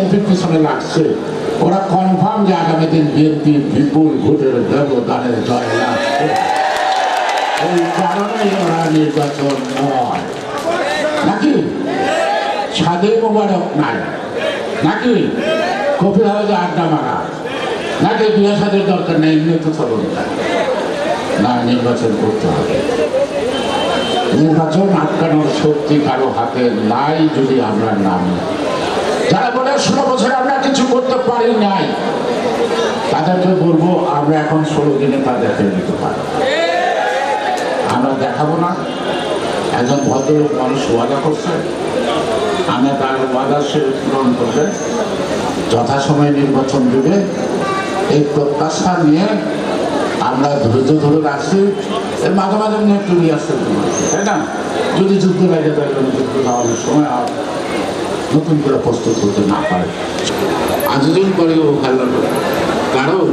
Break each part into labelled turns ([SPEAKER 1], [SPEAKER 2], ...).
[SPEAKER 1] বিএনপির পিছনে লাগছে ওরা কনফার্ম যে আগামী দিন বিএনপি বিপুল ভোটের ব্যবধানের জয় লাগছে এই কারণেই ওরা নির্বাচন নয়। নাকি? সাদে মোবারক নাই। নাকি? কফি হাউসে আড্ডা মারা। নাকি বিয়ে সাদের দরকার নেই? এমনি তো চলুন। না, নির্বাচন করতে হবে। নির্বাচন আটকানোর শক্তি কারও হাতে নাই যদি আমরা নামি। বলে ষোলো বছর আমরা কিছু করতে পারি নাই। তাদেরকে বলব, আমরা এখন ষোলো দিনে তা দেখে নিতে পারি আমরা দেখাবো না। একজন ভদ্রলোক মানুষ ওয়াদা করছে। আমি তার ওয়াদা সে পূরণ করবে। যথাসময়ে নির্বাচন দেবে। এই প্রত্যাশা নিয়ে আমরা ধৈর্য ধরে রাখছি। এর মাঝে মাঝে নিয়ে একটু আসছে তাই না? যদি যুদ্ধ লাগে তাহলে যুদ্ধ সময় আর নতুন করে প্রস্তুত হতে না পারে। আজদিন পরেও ভালো কারণ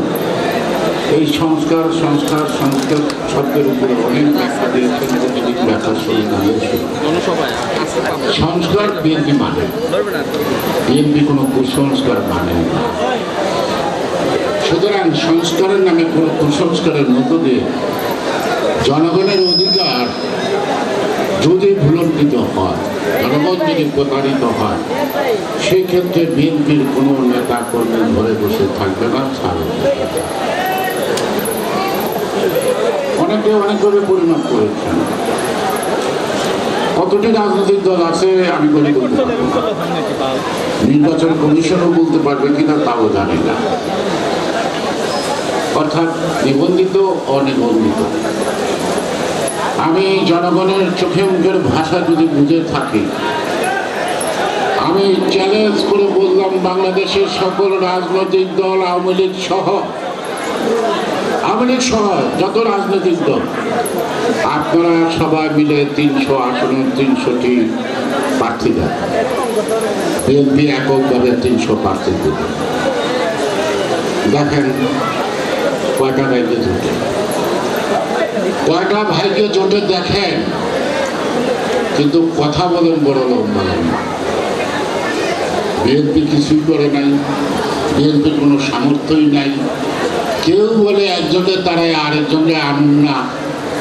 [SPEAKER 1] এই সংস্কার সংস্কার সংস্কার শব্দের উপরে অনেক ব্যাখ্যা দিয়েছেন অনেক ব্যাখ্যা সুবিধা হয়েছে সংস্কার বিএনপি মানে। বিএনপি কোনো কুসংস্কার মানে না। সুতরাং সংস্কারের নামে কোনো কুসংস্কারের মধ্য দিয়ে জনগণের অধিকার যদি ভুলণ্ঠিত হয় জনগণ যদি প্রতারিত হয় সেই ক্ষেত্রে বিএনপির কোনো নেতা কর্মী ধরে বসে থাকবে না ছাড়বে অনেকে অনেকভাবে পরিমাপ করেছেন। কতটি রাজনৈতিক দল আছে, আমি বলে নির্বাচন কমিশনও বলতে পারবে কিনা, তাও জানি না। অর্থাৎ নিবন্ধিত, অনিবন্ধিত। আমি জনগণের চোখে মুখের ভাষা যদি বুঝে থাকি, আমি চ্যালেঞ্জ করে বললাম বাংলাদেশের সকল রাজনৈতিক দল, আওয়ামী লীগ সহ, আওয়ামী লীগ সহ যত রাজনৈতিক দল, আপনারা সবাই মিলে তিনশো আসনের তিনশোটি প্রার্থী দেন। বিএনপি এককভাবে তিনশো প্রার্থী দেবে। দেখেন কয়টা জোটে কয়টা ভাইকে জোটে দেখেন? কিন্তু কথা বলেন বড় লম্বা লম্বা বিএনপি কিছুই করে নাই। বিএনপির কোনো সামর্থ্যই নাই। কেউ বলে একজনের তারাই আরেকজনকে আনুন না।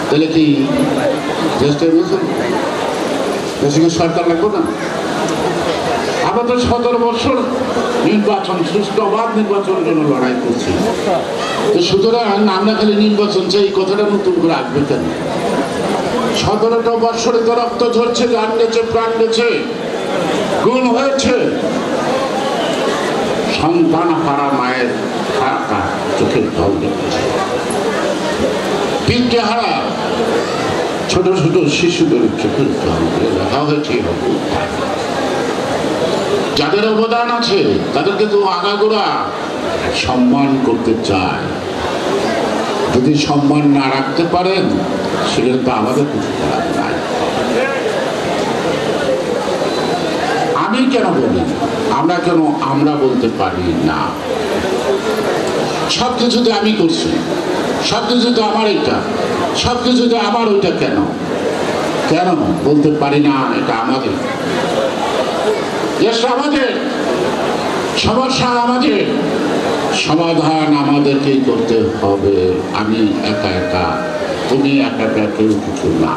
[SPEAKER 1] তাহলে কি দেশটা বুঝুন দেশে সরকার লাগবে না? আমরা তো সতেরো বছর নির্বাচন সুষ্ঠু অবাধ নির্বাচনের জন্য লড়াই করছি। সুতরাং আমরা খালি নির্বাচন চাই কথাটা নতুন করে আসবে কেন? সতেরোটা বৎসরে তো রক্ত ঝরছে, গান গেছে প্রাণ গেছে গুণ হয়েছে। সন্তান হারা মায়ের হারাটা চোখের জল দেখেছে। তিনটে হারা ছোট ছোট শিশুদের চোখের জল দিয়ে হয়েছে যাদের অবদান আছে, তাদেরকে তো আগাগোড়া সম্মান করতে চায়। যদি সম্মান না রাখতে পারেন সেখানে তো আমাদের কিছু করার নাই। আমি কেন বলি? আমরা কেন আমরা বলতে পারি না? সব কিছুতে আমি করছি। সব কিছু তো আমার এটা সব কিছুতে আমার ওইটা কেন? কেন বলতে পারি না? এটা আমাদের। সমস্যা আমাদের। সমাধান আমাদেরকেই করতে হবে। আমি একা একা তুমি একা একা কেউ কিছু না।